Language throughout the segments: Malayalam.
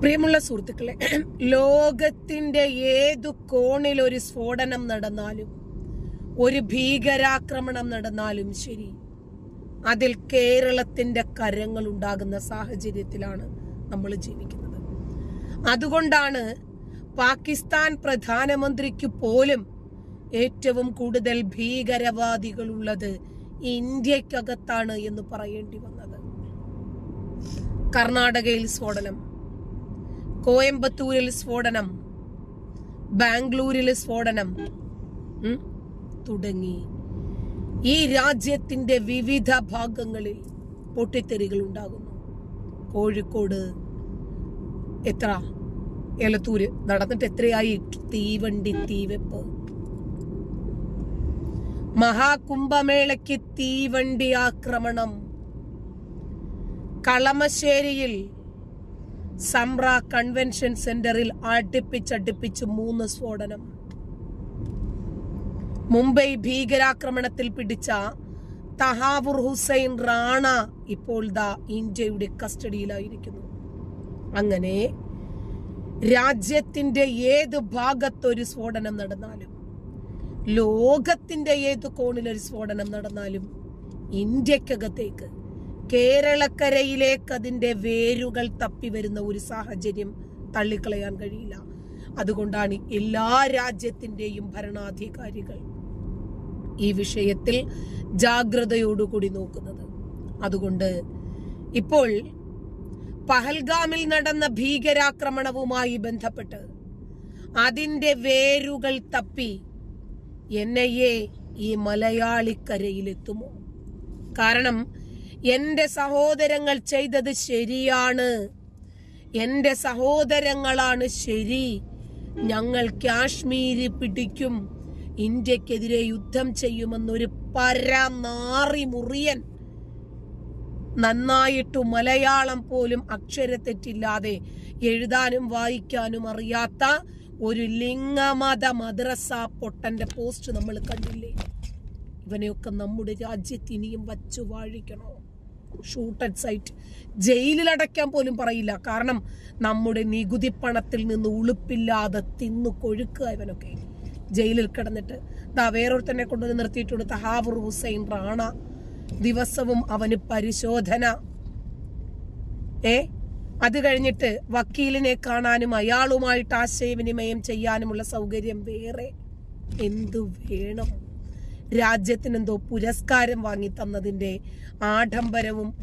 പ്രിയമുള്ള സുഹൃത്തുക്കളെ ലോകത്തിന്റെ ഏതു കോണിൽ ഒരു സ്ഫോടനം നടന്നാലും ഒരു ഭീകരാക്രമണം നടന്നാലും ശരി അതിൽ കേരളത്തിന്റെ കരങ്ങൾ ഉണ്ടാകുന്ന സാഹചര്യത്തിലാണ് നമ്മൾ ജീവിക്കുന്നത്. അതുകൊണ്ടാണ് പാകിസ്ഥാൻ പ്രധാനമന്ത്രിക്ക് പോലും ഏറ്റവും കൂടുതൽ ഭീകരവാദികളുള്ളത് ഇന്ത്യക്കകത്താണ് എന്ന് പറയേണ്ടി വന്നത്. കർണാടകയിൽ സ്ഫോടനം. കോയമ്പത്തൂരിൽ സ്ഫോടനം. ബാംഗ്ലൂരിൽ സ്ഫോടനം. തുടങ്ങി. ഈ രാജ്യത്തിന്റെ വിവിധ ഭാഗങ്ങളിൽ പൊട്ടിത്തെറികൾ ഉണ്ടാകുന്നു. കോഴിക്കോട് എത്ര? എലത്തൂര് നടന്നിട്ട് എത്രയായി? തീവണ്ടി തീവെപ്പ്. മഹാകുംഭമേളയ്ക്ക് തീവണ്ടി ആക്രമണം. കളമശ്ശേരിയിൽ സംറ കൺവെൻഷൻ സെന്ററിൽ അടുപ്പിച്ചടുപ്പിച്ച് മൂന്ന് സ്ഫോടനം. മുംബൈ ഭീകരാക്രമണത്തിൽ പിടിച്ച തഹാവുർ ഹുസൈൻ റാണ ഇപ്പോൾ ദാ ഇന്ത്യയുടെ കസ്റ്റഡിയിലായിരിക്കുന്നു. അങ്ങനെ രാജ്യത്തിന്റെ ഏത് ഭാഗത്തൊരു സ്ഫോടനം നടന്നാലും ലോകത്തിന്റെ ഏത് കോണിലൊരു സ്ഫോടനം നടന്നാലും ഇന്ത്യക്കകത്തേക്ക് കേരളക്കരയിലേക്ക് അതിന്റെ വേരുകൾ തപ്പി വരുന്ന ഒരു സാഹചര്യം തള്ളിക്കളയാൻ കഴിയില്ല. അതുകൊണ്ടാണ് എല്ലാ രാജ്യത്തിന്റെയും ഭരണാധികാരികൾ ഈ വിഷയത്തിൽ ജാഗ്രതയോടുകൂടി നോക്കുന്നത്. അതുകൊണ്ട് ഇപ്പോൾ പഹൽഗാമിൽ നടന്ന ഭീകരാക്രമണവുമായി ബന്ധപ്പെട്ട് അതിന്റെ വേരുകൾ തപ്പി എൻ ഐ എ ഈ മലയാളിക്കരയിലെത്തുമോ? കാരണം എന്റെ സഹോദരങ്ങൾ ചെയ്തത് ശരിയാണ്. എന്റെ സഹോദരങ്ങളാണ് ശരി. ഞങ്ങൾ കാശ്മീര് പിടിക്കും. ഇന്ത്യക്കെതിരെ യുദ്ധം ചെയ്യുമെന്നൊരു പരനാറി മുറിയൻ. നന്നായിട്ടു മലയാളം പോലും അക്ഷരത്തെറ്റില്ലാതെ എഴുതാനും വായിക്കാനും അറിയാത്ത ഒരു ലിംഗമത മദ്രസ പൊട്ടന്റെ പോസ്റ്റ് നമ്മൾ കണ്ടില്ലേ? ഇവനെയൊക്കെ നമ്മുടെ രാജ്യത്ത് ഇനിയും വച്ചു വാഴിക്കണോ? ഷൂട്ട് അറ്റ് സൈറ്റ് ജയിലിൽ അടയ്ക്കാൻ പോലും പറയില്ല. കാരണം നമ്മുടെ നികുതി പണത്തിൽ നിന്ന് ഉളുപ്പില്ലാതെ തിന്നു കൊഴുക്കുക ഇവനൊക്കെ. ജയിലിൽ കിടന്നിട്ട്. ദാ വേറൊരുത്തനെ കൊണ്ടുവന്ന് നിർത്തിയിട്ടുണ്ട്. തഹാവുർ ഹുസൈൻ റാണ. ദിവസവും അവന് പരിശോധന. ഏ? അത് കഴിഞ്ഞിട്ട് വക്കീലിനെ കാണാനും അയാളുമായിട്ട് ആശയവിനിമയം ചെയ്യാനുമുള്ള സൗകര്യം വേറെ. എന്തു വേണം? രാജ്യത്തിനെന്തോ പുരസ്കാരം വാങ്ങി തന്നതിന്റെ ആഡംബരവും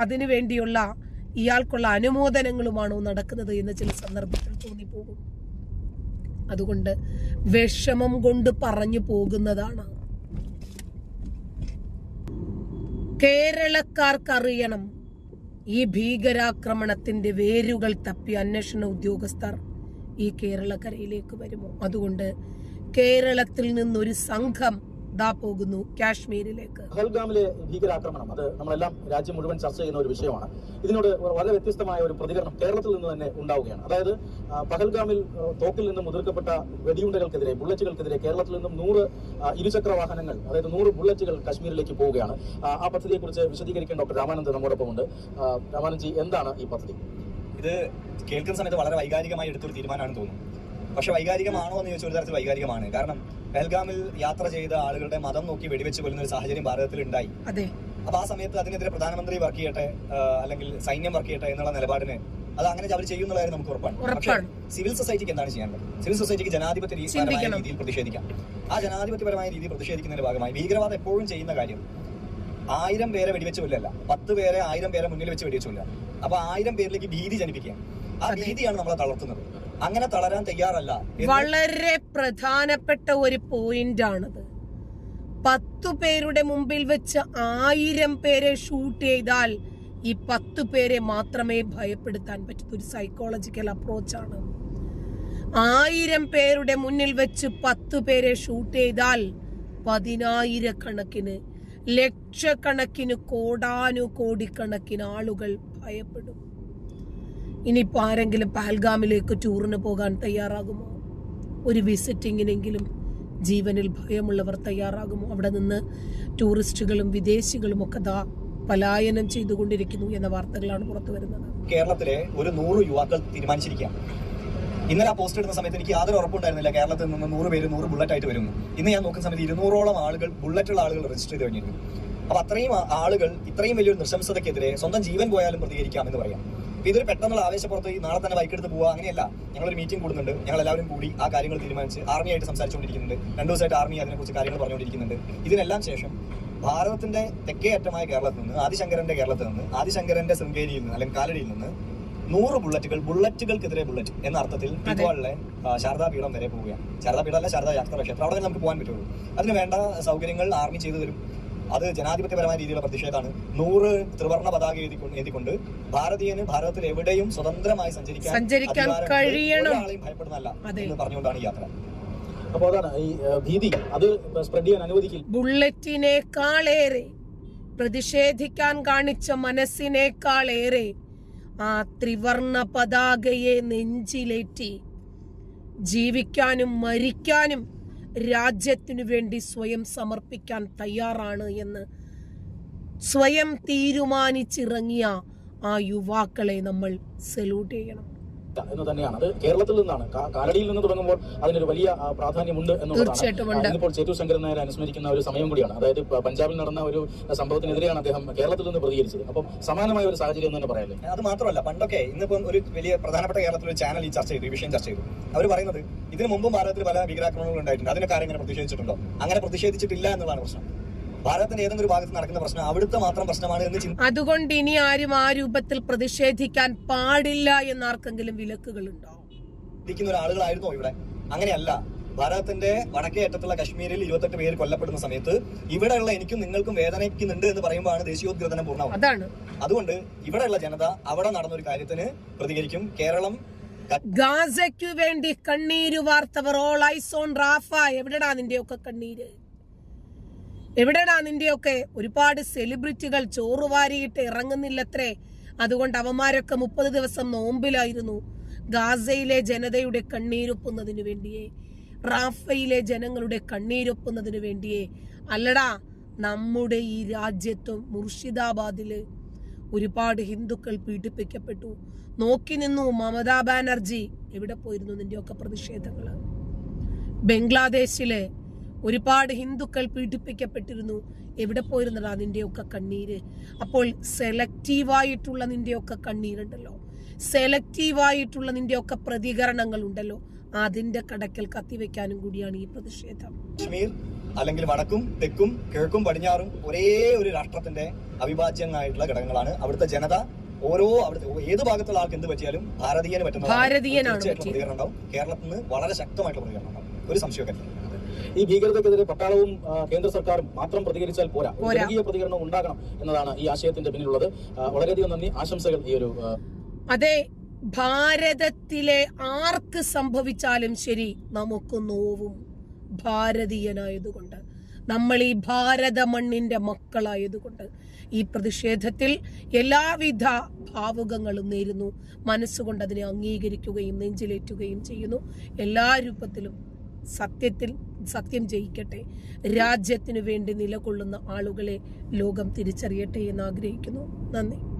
അതിനു വേണ്ടിയുള്ള ഇയാൾക്കുള്ള അനുമോദനങ്ങളുമാണോ നടക്കുന്നത് എന്ന് ചില സന്ദർഭത്തിൽ തോന്നിപ്പോകും. അതുകൊണ്ട് വിഷമം കൊണ്ട് പറഞ്ഞു പോകുന്നതാണ്. കേരളക്കാർക്കറിയണം ഈ ഭീകരാക്രമണത്തിന്റെ വേരുകൾ തപ്പി അന്വേഷണ ഉദ്യോഗസ്ഥർ ഈ കേരളക്കരയിലേക്ക് വരുമോ? അതുകൊണ്ട് കേരളത്തിൽ നിന്നൊരു സംഘം ദാ പോകുന്നു കാശ്മീരിലേക്ക്. പഹൽഗാമിലെ ഭീകരാക്രമണം അത് നമ്മളെല്ലാം രാജ്യം മുഴുവൻ ചർച്ച ചെയ്യുന്ന ഒരു വിഷയമാണ്. ഇതിനോട് വളരെ വ്യത്യസ്തമായ ഒരു പ്രതികരണം കേരളത്തിൽ നിന്ന് തന്നെ ഉണ്ടാവുകയാണ്. അതായത് പഹൽഗാമിൽ തോക്കിൽ നിന്ന് മുതിർക്കപ്പെട്ട വെടിയുണ്ടകൾക്കെതിരെ ബുള്ളറ്റുകൾക്കെതിരെ കേരളത്തിൽ നിന്നും നൂറ് ഇരുചക്ര വാഹനങ്ങൾ അതായത് നൂറ് ബുള്ളറ്റുകൾ കാശ്മീരിലേക്ക് പോവുകയാണ്. ആ, പദ്ധതിയെക്കുറിച്ച് വിശദീകരിക്കാൻ ഡോക്ടർ രാമാനന്ദ് നമ്മോടൊപ്പം ഉണ്ട് രാമാനന്ദ്ജി എന്താണ് ഈ പദ്ധതി? ഇത് കേൾക്കുന്ന സമയത്ത് വളരെ വൈകാരികമായി എടുത്തൊരു തീരുമാനമാണെന്ന് തോന്നുന്നു. പക്ഷെ വൈകാരികമാണോ എന്ന് ചോദിച്ചാൽ ഒരു തരത്തിൽ വൈകാരികമാണ്. കാരണം പെഹൽഗാമിൽ യാത്ര ചെയ്ത ആളുകളുടെ മതം നോക്കി വെടിവെച്ച് കൊല്ലുന്ന ഒരു സാഹചര്യം ഭാരതത്തിൽ ഉണ്ടായി. അതെ. അപ്പൊ ആ സമയത്ത് അതിനെതിരെ പ്രധാനമന്ത്രി വർക്ക് ചെയ്യട്ടെ അല്ലെങ്കിൽ സൈന്യം വർക്ക് ചെയ്യട്ടെ എന്നുള്ള നിലപാടിന് അത് അങ്ങനെ അവർ ചെയ്യുന്നുള്ള കാര്യം നമുക്ക് ഉറപ്പാണ്. പക്ഷേ സിവിൽ സൊസൈറ്റിക്ക് എന്താണ് ചെയ്യേണ്ടത് സിവിൽ സൊസൈറ്റിക്ക് ജനാധിപത്യ രീതിയിൽ പ്രതിഷേധിക്കാം. ആ ജനാധിപത്യപരമായ രീതിയിൽ പ്രതിഷേധിക്കുന്നതിന്റെ ഭാഗമായി ഭീകരവാദം എപ്പോഴും ചെയ്യുന്ന കാര്യം ആയിരം പേരെ വെടിവെച്ച് കൊല്ലല്ല പത്ത് പേരെ ആയിരം പേരെ മുന്നിൽ വെച്ച് വെടിവെച്ച് കൊല്ലുക. അപ്പൊ ആയിരം പേരിലേക്ക് ഭീതി ജനിപ്പിക്കുക ആ ഭീതിയാണ് നമ്മളെ തളർത്തുന്നത്. അങ്ങനെ തളരാൻ തയ്യാറല്ല വളരെ പ്രധാനപ്പെട്ട ഒരു പോയിന്റ് ആണത് പത്തു പേരുടെ മുമ്പിൽ വെച്ച് ആയിരം പേരെ ഷൂട്ട് ചെയ്താൽ ഈ പത്തു പേരെ മാത്രമേ ഭയപ്പെടുത്താൻ പറ്റൂ ഒരു സൈക്കോളജിക്കൽ അപ്രോച്ചാണ് ആയിരം പേരുടെ മുന്നിൽ വെച്ച് പത്തു പേരെ ഷൂട്ട് ചെയ്താൽ പതിനായിരക്കണക്കിന് ലക്ഷക്കണക്കിന് കോടാനു കോടിക്കണക്കിന് ആളുകൾ ഭയപ്പെടും. ഇനിയിപ്പോൾ ആരെങ്കിലും പാൽഗാമിലേക്ക് ടൂറിന് പോകാൻ തയ്യാറാകുമോ? ഒരു വിസിറ്റിങ്ങിനെങ്കിലും ജീവനിൽ ഭയമുള്ളവർ തയ്യാറാകുമോ? അവിടെ നിന്ന് ടൂറിസ്റ്റുകളും വിദേശികളും ഒക്കെ ദാ പലായനം ചെയ്തുകൊണ്ടിരിക്കുന്നു എന്ന വാർത്തകളാണ് പുറത്തു വരുന്നത്. കേരളത്തിലെ ഒരു നൂറ് യുവാക്കൾ തീരുമാനിച്ചിരിക്കുകയാണ്. ഇന്നലെ ആ പോസ്റ്റ് ഇടുന്ന സമയത്ത് എനിക്ക് യാതൊരു ഉറപ്പുണ്ടായിരുന്നില്ല. കേരളത്തിൽ നിന്ന് നൂറ് പേര് നൂറ് ബുള്ളറ്റ് ആയിട്ട് വരുന്നു. ഇന്ന് ഞാൻ നോക്കുന്ന സമയത്ത് ഇരുന്നൂറോളം ആളുകൾ ബുള്ളറ്റുള്ള ആളുകൾ രജിസ്റ്റർ ചെയ്ത് കഴിഞ്ഞിരുന്നു അപ്പൊ അത്രയും ആളുകൾ ഇത്രയും വലിയൊരു നിശംസതക്കെതിരെ സ്വന്തം ജീവൻ പോയാലും പ്രതികരിക്കാം എന്ന് പറയാം. അപ്പൊ ഇതൊരു പെട്ടെന്നുള്ള ആവേശപ്പുറത്ത് ഈ നാളെ തന്നെ ബൈക്ക് എടുത്ത് പോവുക അങ്ങനെയല്ല. ഞങ്ങളൊരു മീറ്റിംഗ് കൂടുന്നുണ്ട്. ഞങ്ങൾ എല്ലാവരും കൂടി ആ കാര്യങ്ങൾ തീരുമാനിച്ച് ആർമിയായിട്ട് സംസാരിച്ചുകൊണ്ടിരിക്കുന്നുണ്ട്. രണ്ടു ദിവസമായിട്ട് ആർമി അതിനെക്കുറിച്ച് കാര്യങ്ങൾ പറഞ്ഞുകൊണ്ടിരിക്കുന്നുണ്ട്. ഇതിനെല്ലാം ശേഷം ഭാരതത്തിന്റെ തെക്കേ അറ്റമായ കേരളത്തിൽ നിന്ന് ആദിശങ്കരന്റെ കേരളത്തിൽ നിന്ന് ആദിശങ്കരന്റെ ശൃംഗേരിയിൽ നിന്ന് അല്ലെങ്കിൽ കാലടിയിൽ നിന്ന് നൂറ് ബുള്ളറ്റുകൾ ബുള്ളറ്റുകൾക്കെതിരെ ബുള്ളറ്റ് എന്ന അർത്ഥത്തിൽ തിരുവാളിലെ ശാരദാപീഠം വരെ പോവുകയാണ്. ശാരദാപീഠം അല്ല ശാരദാ യാത്ര ക്ഷേത്രം അവിടെ നമുക്ക് പോകാൻ പറ്റുള്ളൂ. അതിന് വേണ്ട സൗകര്യങ്ങൾ ആർമി ചെയ്തു തരും. അത് ജനാധിപത്യപരമായ രീതിയിലുള്ള പ്രതിഷേധമാണ്. നൂറ് ത്രിവർണ പതാക എഴുതിക്കൊണ്ട് എഴുതിക്കൊണ്ട് ഭാരതീയന് ഭാരതത്തിൽ എവിടെയും സ്വതന്ത്രമായി സഞ്ചരിക്കാൻ സഞ്ചരിക്കാൻ കഴിയണം. ഭയപ്പെടുന്നല്ല ഭയപ്പെടുന്നതല്ല എന്ന് പറഞ്ഞുകൊണ്ടാണ് യാത്ര. അപ്പൊ അതാണ് ഈ ഭീതി. അത് സ്പ്രെഡ് ചെയ്യാൻ അനുവദിക്കില്ല. ബുള്ളറ്റിനേക്കാളേറെ പ്രതിഷേധിക്കാൻ കാണിച്ച മനസ്സിനേക്കാളേറെ ആ ത്രിവർണ പതാകയെ നെഞ്ചിലേറ്റി ജീവിക്കാനും മരിക്കാനും രാജ്യത്തിനു വേണ്ടി സ്വയം സമർപ്പിക്കാൻ തയ്യാറാണ് എന്ന് സ്വയം തീരുമാനിച്ചിറങ്ങിയ ആ യുവാക്കളെ നമ്മൾ സല്യൂട്ട് ചെയ്യണം. എന്ന് തന്നെയാണ്. അത് കേരളത്തിൽ നിന്നാണ്. കാരടിയിൽ കാലടിയിൽ നിന്ന് തുടങ്ങുമ്പോൾ അതിനൊരു വലിയ പ്രാധാന്യമുണ്ട്. എന്നുള്ളതാണ്. ഇന്നിപ്പോൾ ചേറ്റു ശങ്കരൻ നായർ അനുസ്മരിക്കുന്ന ഒരു സമയം കൂടിയാണ്. അതായത് പഞ്ചാബിൽ നടന്ന ഒരു സംഭവത്തിനെതിരെയാണ് അദ്ദേഹം കേരളത്തിൽ നിന്ന് പ്രതികരിച്ചത്. അപ്പം സമാനമായ ഒരു സാഹചര്യം എന്ന് തന്നെ പറയാല്ലേ? അത് മാത്രമല്ല പണ്ടൊക്കെ ഇന്നിപ്പം ഒരു വലിയ പ്രധാനപ്പെട്ട കേരളത്തിൽ ഒരു ചാനൽ ഈ ചർച്ച ചെയ്തു ഈ വിഷയം ചർച്ച ചെയ്തു. അവർ പറയുന്നത് ഇതിനു മുമ്പും ഭാരതത്തിൽ പല ഭീകരാക്രമണങ്ങൾ ഉണ്ടായിട്ടുണ്ട്. അതിനൊക്കെ ആരെങ്കിലും പ്രതിഷേധിച്ചിട്ടുണ്ടോ? അങ്ങനെ പ്രതിഷേധിച്ചിട്ടില്ല എന്നുള്ളതാണ് പ്രശ്നം. ഭാരതത്തിന്റെ ഏതെങ്കിലും ഭാഗത്ത് നടക്കുന്ന പ്രശ്നം അവിടുത്തെ മാത്രം പ്രശ്നമാണ് എന്ന് ചിന്ത അതുകൊണ്ട് ഇനി ആരും ആ രൂപത്തിൽ പ്രതിഷേധിക്കാൻ പാടില്ല എന്ന് ആർക്കെങ്കിലും വിലക്കുകളുണ്ടോ ചിന്തിക്കുന്ന ഒരാളുകളായിരുന്നോ ഇവിടെ? അങ്ങനെയല്ല. ഭാരതത്തിന്റെ വടക്കേ അറ്റത്തുള്ള കശ്മീരിൽ ഇരുപത്തെട്ട് പേര് കൊല്ലപ്പെടുന്ന സമയത്ത് ഇവിടെയുള്ള എനിക്കും നിങ്ങൾക്കും വേദനിക്കുന്നുണ്ട് എന്ന് പറയുമ്പോഴാണ് ദേശീയോദ്ഗ്രഥനം പൂർണമാവും അതാണ്. അതുകൊണ്ട് ഇവിടെയുള്ള ജനത അവിടെ നടന്ന ഒരു കാര്യത്തിന് പ്രതികരിക്കും. കേരളം ഗാസയ്ക്കു വേണ്ടി കണ്ണീര് വാർത്തവർ. All eyes on Rafah. എവിടെടാ നിന്റെയൊക്കെ കണ്ണീര്? എവിടെടാ നിന്റെയൊക്കെ? ഒരുപാട് സെലിബ്രിറ്റികൾ ചോറ് വാരിയിട്ട് ഇറങ്ങുന്നില്ലത്രേ. അതുകൊണ്ട് അവന്മാരൊക്കെ മുപ്പത് ദിവസം നോമ്പിലായിരുന്നു. ഗാസയിലെ ജനതയുടെ കണ്ണീരൊപ്പുന്നതിന് വേണ്ടിയേ. റാഫയിലെ ജനങ്ങളുടെ കണ്ണീരൊപ്പുന്നതിന് വേണ്ടിയേ. അല്ലടാ നമ്മുടെ ഈ രാജ്യത്തും മുർഷിദാബാദിൽ ഒരുപാട് ഹിന്ദുക്കൾ പീഡിപ്പിക്കപ്പെട്ടു. നോക്കി നിന്നു മമതാ ബാനർജി. എവിടെ പോയിരുന്നു നിന്റെയൊക്കെ പ്രതിഷേധങ്ങൾ ബംഗ്ലാദേശിൽ ഒരുപാട് ഹിന്ദുക്കൾ പീഡിപ്പിക്കപ്പെട്ടിരുന്നു. എവിടെ പോയിരുന്നടാ നിന്റെയൊക്കെ കണ്ണീര്? അപ്പോൾ സെലക്റ്റീവായിട്ടുള്ള നിന്റെയൊക്കെ കണ്ണീരുണ്ടല്ലോ. സെലക്റ്റീവായിട്ടുള്ള നിന്റെയൊക്കെ പ്രതികരണങ്ങൾ ഉണ്ടല്ലോ അതിന്റെ കടക്കൽ കത്തിവെക്കാനും കൂടിയാണ് ഈ പ്രതിഷേധം. കശ്മീർ അല്ലെങ്കിൽ വടക്കും തെക്കും കിഴക്കും പടിഞ്ഞാറും ഒരേ ഒരു രാഷ്ട്രത്തിന്റെ അവിഭാജ്യങ്ങളായിട്ടുള്ള ഘടകങ്ങളാണ്. അവിടുത്തെ ജനത ഓരോ അവിടുത്തെ ഏത് ഭാഗത്തുള്ള ആൾക്ക് എന്ത് പറ്റിയാലും ഭാരതീയന് പറ്റുന്ന പ്രതികരണം ഉണ്ടാവും. കേരളത്തിൽ നിന്ന് വളരെ ശക്തമായിട്ടുള്ള പ്രതികരണം ഉണ്ടാവും. ഒരു സംശയമൊക്കെ. ഈ ഭീകരതക്കെതിരെ പട്ടാളവും കേന്ദ്ര സർക്കാരും മാത്രം പ്രതികരിച്ചാൽ പോരാ. ജനകീയ പ്രതികരണം ഉണ്ടാകണം എന്നതാണ് ഈ ആശയത്തിന്റെ പിന്നിലുള്ളത്. വളരെയധികം നന്ദി. ആശംസകൾ ഈ ഒരു അതെ ഭാരതത്തിലെ ആർക്ക് സംഭവിച്ചാലും ശരി നമുക്ക് നോവും ഭാരതീയനായതുകൊണ്ട്. നമ്മൾ ഈ ഭാരത മണ്ണിന്റെ മക്കളായതുകൊണ്ട്. ഈ പ്രതിഷേധത്തിൽ എല്ലാവിധ ഭാവുകങ്ങളും നേരുന്നു. മനസ്സുകൊണ്ട് അതിനെ അംഗീകരിക്കുകയും നെഞ്ചിലേറ്റുകയും ചെയ്യുന്നു. എല്ലാ രൂപത്തിലും സത്യത്തിൽ സത്യം ജയിക്കട്ടെ. രാജ്യത്തിനു വേണ്ടി നിലകൊള്ളുന്ന ആളുകളെ ലോകം തിരിച്ചറിയട്ടെ എന്ന് ആഗ്രഹിക്കുന്നു. നന്ദി.